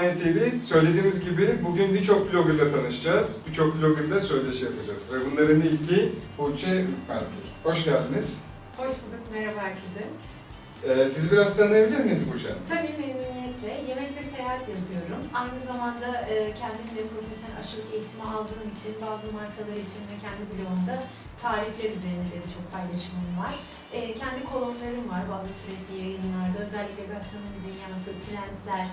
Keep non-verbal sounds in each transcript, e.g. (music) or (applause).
Gezimanya TV. Söylediğimiz gibi bugün birçok bloggerla tanışacağız. Birçok bloggerla söyleşi yapacağız. Ve bunların ilki Burçe Ürkmezlik. Hoş geldiniz. Hoş bulduk, merhaba herkese. Ee, sizi biraz tanıyabilir miyiz Burçe Hanım? Tabii memnuniyetle yemek ve seyahat yazıyorum. Aynı zamanda e, kendim de profesyonel aşçılık eğitimi aldığım için bazı markalar için ve kendi blogumda tarifler üzerinde de birçok paylaşımım var. E, kendi kolonlarım var bazı sürekli yayınlarda. Özellikle gastronomi dünyası, trendler,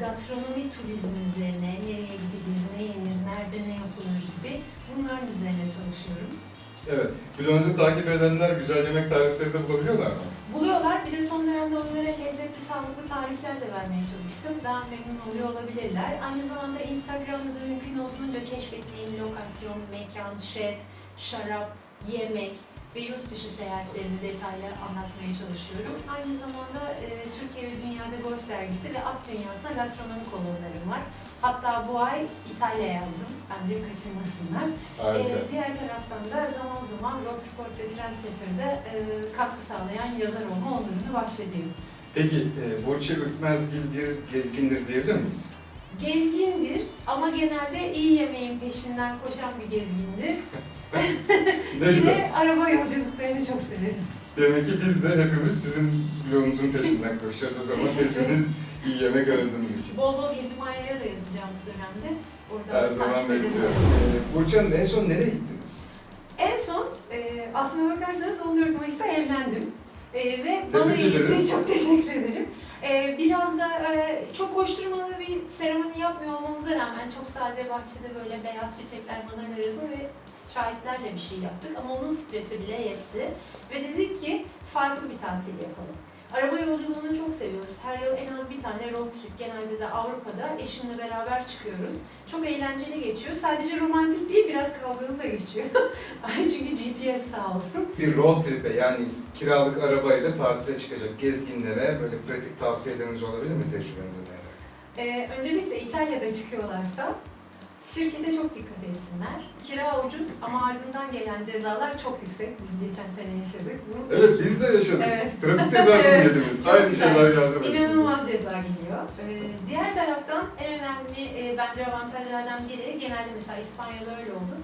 gastronomi turizmi üzerine nereye gidilir, ne yenir, nerede ne yapılır gibi bunların üzerine çalışıyorum. Evet. Blogunuzu takip edenler güzel yemek tarifleri de bulabiliyorlar mı? Buluyorlar. Bir de son dönemde onlara lezzetli, sağlıklı tarifler de vermeye çalıştım. Daha memnun oluyor olabilirler. Aynı zamanda Instagram'da da mümkün olduğunca keşfettiğim lokasyon, mekan, şef, şarap, yemek ve yurt dışı seyahatlerini detaylı anlatmaya çalışıyorum. Aynı zamanda e, Türkiye ve Dünyada Golf Dergisi ve At Dünyası'na gastronomi kolonlarım var. Hatta bu ay İtalya yazdım. Bence kaçırmasınlar. Ee, diğer taraftan da zaman zaman Rock Report ve Trendsetter'da e, katkı sağlayan yazar olma onurunu bahşediyorum. Peki e, Burçe Ürkmezgil bir gezgindir diyebilir miyiz? Gezgindir ama genelde iyi yemeğin peşinden koşan bir gezgindir. (laughs) Ne bir güzel. de araba yolculuklarını çok severim. Demek ki biz de hepimiz sizin blogunuzun peşinden koşacağız o zaman. Teşekkür ederim. Hepimiz iyi yemek aradığımız için. Bol bol Gezi Manya'ya da yazacağım bu dönemde. Oradan Her takip zaman bekliyorum. Ee, Burçe Hanım en son nereye gittiniz? En son e, aslına bakarsanız 14 Mayıs'ta evlendim. E, ve bana Tebrik iyi ederim. için çok teşekkür ederim. E, biraz da e, çok koşturmalı bir seremoni yapmıyor olmamıza rağmen çok sade bahçede böyle beyaz çiçekler, arasında ve şahitlerle bir şey yaptık. Ama onun stresi bile yetti. Ve dedik ki farklı bir tatil yapalım. Araba yolculuğunu çok seviyoruz. Her yıl en az bir tane road trip, genelde de Avrupa'da eşimle beraber çıkıyoruz. Çok eğlenceli geçiyor. Sadece romantik değil, biraz kavgalı da geçiyor. (laughs) Çünkü GPS sağ olsun. Bir road trip'e yani kiralık arabayla tatile çıkacak gezginlere böyle pratik tavsiyeleriniz olabilir mi tecrübenize? Ee, öncelikle İtalya'da çıkıyorlarsa şirkete çok dikkat etsinler. Kira ucuz ama ardından gelen cezalar çok yüksek. Biz geçen sene yaşadık. Bu Evet biz de yaşadık. Evet. Trafik (laughs) cezası Evet, yediniz? çok Aynı güzel. şeyler geldi. İnanılmaz ceza geliyor. Ee, diğer taraftan en önemli e, bence avantajlardan biri, genelde mesela İspanya'da öyle oldu.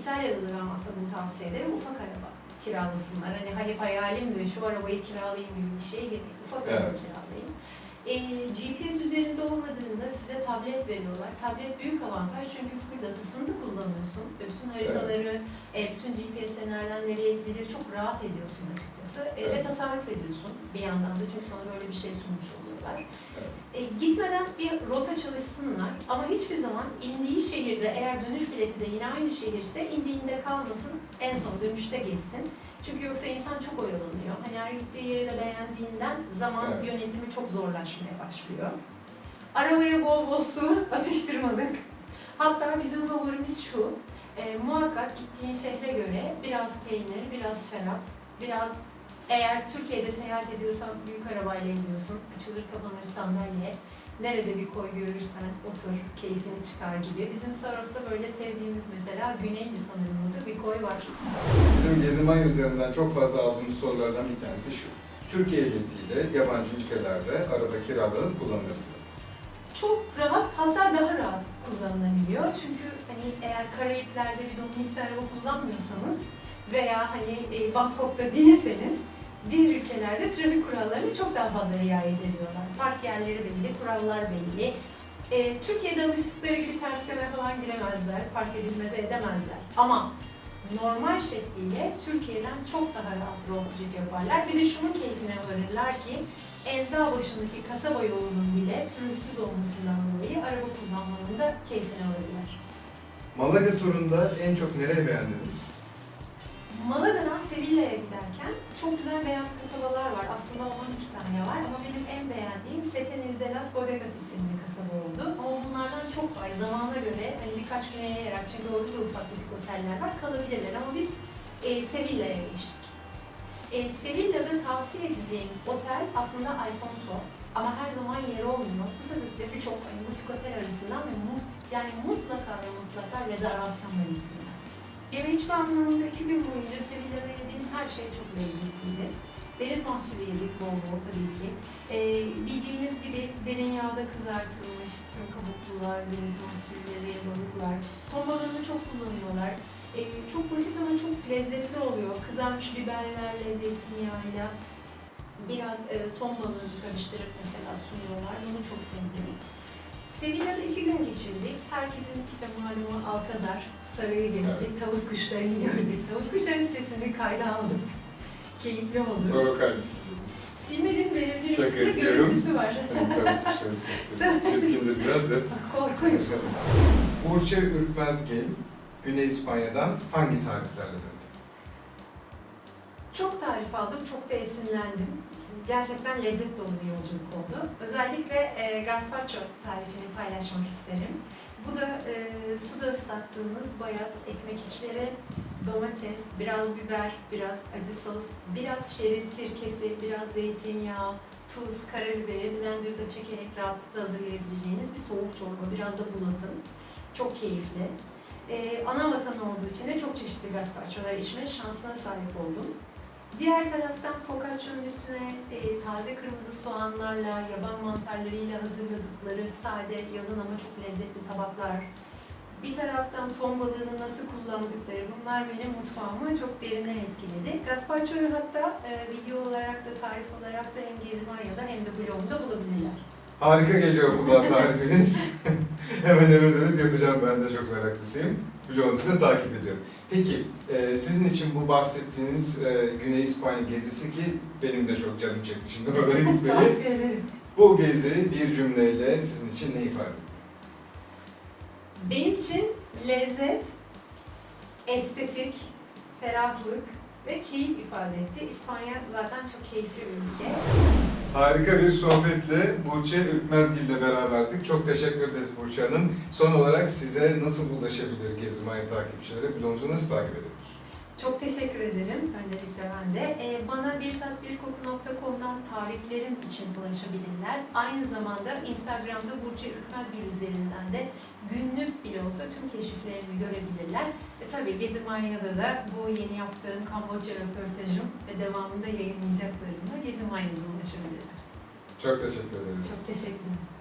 İtalya'da da aslında bunu tavsiye ederim. Ufak araba kiralasınlar. Hani hep hayalim de şu arabayı kiralayayım gibi bir şeye girmek. Ufak araba Evet. Kiralayın. Ee, GPS üzerinde olmadığında size tablet veriyorlar. Tablet büyük avantaj çünkü full datasını da kullanıyorsun. Ve bütün haritaları, e, bütün GPS'e nereden nereye gidilir çok rahat ediyorsun açıkçası. E, Ve Evet. tasarruf ediyorsun bir yandan da çünkü sana böyle bir şey sunmuş oluyorlar. Evet. E, gitmeden bir rota çalışsınlar ama hiçbir zaman indiği şehirde eğer dönüş bileti de yine aynı şehirse indiğinde kalmasın en son dönüşte geçsin. Çünkü yoksa insan çok oyalanıyor. Hani her gittiği yeri de beğendiğinden zaman Evet. yönetimi çok zorlaşmaya başlıyor. Arabaya bol bol su atıştırmadık. Hatta bizim favorimiz şu. E, muhakkak gittiğin şehre göre biraz peynir, biraz şarap, biraz eğer Türkiye'de seyahat ediyorsan büyük arabayla gidiyorsun, açılır kapanır sandalye, nerede bir koy görürsen otur, keyfini çıkar gibi. Bizim Saros'ta böyle sevdiğimiz mesela Güneyli sanırım adı bir koy var. Bizim Gezimanya üzerinden çok fazla aldığımız sorulardan bir tanesi şu. Türkiye ehliyetiyle yabancı ülkelerde araba kiralanıp kullanılabiliyor. Çok rahat, hatta daha rahat kullanılabiliyor. Çünkü hani eğer Karayipler'de bir Dominik'te araba kullanmıyorsanız veya hani e, Bangkok'ta değilseniz diğer ülkelerde trafik kurallarını çok daha fazla riayet ediyorlar. Park yerleri belli, kurallar belli. E, Türkiye'de alıştıkları gibi ters yana falan giremezler, park edilmeze edemezler. Ama normal şekliyle Türkiye'den çok daha rahat road trip yaparlar. Bir de şunun keyfine varırlar ki en dağ başındaki kasaba yolunun bile pürüzsüz olmasından dolayı araba kullanmanın da keyfine varırlar. Malaga turunda en çok nereye beğendiniz? Malaga'dan Sevilla'ya giderken çok güzel beyaz kasabalar var. Aslında 12 tane var ama benim en beğendiğim Setenil de las Bodegas isimli kasaba oldu. Ama bunlardan çok var. Zamana göre hani birkaç güne yayarak çünkü orada da ufak butik oteller var kalabilirler ama biz e, Sevilla'ya geçtik. E, Sevilla'da tavsiye edeceğim otel aslında Alfonso ama her zaman yer olmuyor. Bu sebeple birçok hani, butik otel arasından ve mu, yani mutlaka ve mutlaka rezervasyonla gitsinler. Yeme içme anlamında iki gün boyunca Sevilla'da yediğim her şey çok lezzetliydi. Deniz mahsulü yedik bol bol tabii ki. Ee, bildiğiniz gibi derin yağda kızartılmış tüm kabuklular, deniz mahsulleri, balıklar. Ton balığını çok kullanıyorlar. Ee, çok basit ama çok lezzetli oluyor. Kızarmış biberlerle, zeytinyağıyla biraz e, ton balığını karıştırıp mesela sunuyorlar. Bunu çok sevdim. Sevilla'da iki gün geçirdik. Herkesin işte malumu Alkazar, Sarayı gezdik, tavus kuşlarını gördük. Tavus kuşların sesini kayda aldık. Keyifli oldu. Sonra kaydısınız. Silmedim Size yapıyorum. görüntüsü var. Tabii suçların sesleri. Çirkindir biraz ya. Korkunç. Burçe Ürkmezgil, Güney İspanya'dan hangi tariflerle döndü? Çok tarif aldım, çok da esinlendim. Gerçekten lezzet dolu bir yolculuk oldu. Özellikle e, gazpacho tarifini paylaşmak isterim. Bu da e, suda ıslattığımız bayat ekmek içleri, domates, biraz biber, biraz acı sos, biraz şerit sirkesi, biraz zeytinyağı, tuz, karabiberi blenderda çekerek rahatlıkla hazırlayabileceğiniz bir soğuk çorba. Biraz da buz atın. Çok keyifli. E, ana vatan olduğu için de çok çeşitli gazpacholar içme şansına sahip oldum. Diğer taraftan focaccia'nın üstüne e, taze kırmızı soğanlarla, yaban mantarlarıyla hazırladıkları sade, yalın ama çok lezzetli tabaklar. Bir taraftan ton balığını nasıl kullandıkları, bunlar benim mutfağımı çok derinden etkiledi. Gazpacho'yu hatta e, video olarak da, tarif olarak da hem Gezmanya'da hem de blogumda bulabilirler. Harika geliyor kulağa tarifiniz. (laughs) hemen hemen dönüp yapacağım ben de çok meraklısıyım. Blogunuzu takip ediyorum. Peki e, sizin için bu bahsettiğiniz e, Güney İspanya gezisi ki benim de çok canım çekti şimdi oraya (laughs) gitmeyi. Tavsiye ederim. Bu gezi bir cümleyle sizin için ne ifade etti? Benim için lezzet, estetik, ferahlık ve keyif ifade etti. İspanya zaten çok keyifli bir ülke. Harika bir sohbetle Burçe Ürkmezgil ile beraberdik. Çok teşekkür ederiz Burçe Hanım. Son olarak size nasıl ulaşabilir Gezmay takipçileri? Blogunuzu nasıl takip edebilir? Çok teşekkür ederim öncelikle ben de. Ee, bana birtatbirkoku.com'dan tariflerim için ulaşabilirler. Aynı zamanda Instagram'da Burcu Ürkmezgil üzerinden de günlük bile olsa tüm keşiflerimi görebilirler. E tabii Gezi Manya'da da bu yeni yaptığım Kamboçya röportajım ve devamında yayınlayacaklarımla Gezi Manya'da ulaşabilirler. Çok teşekkür ederiz. Çok teşekkür ederim.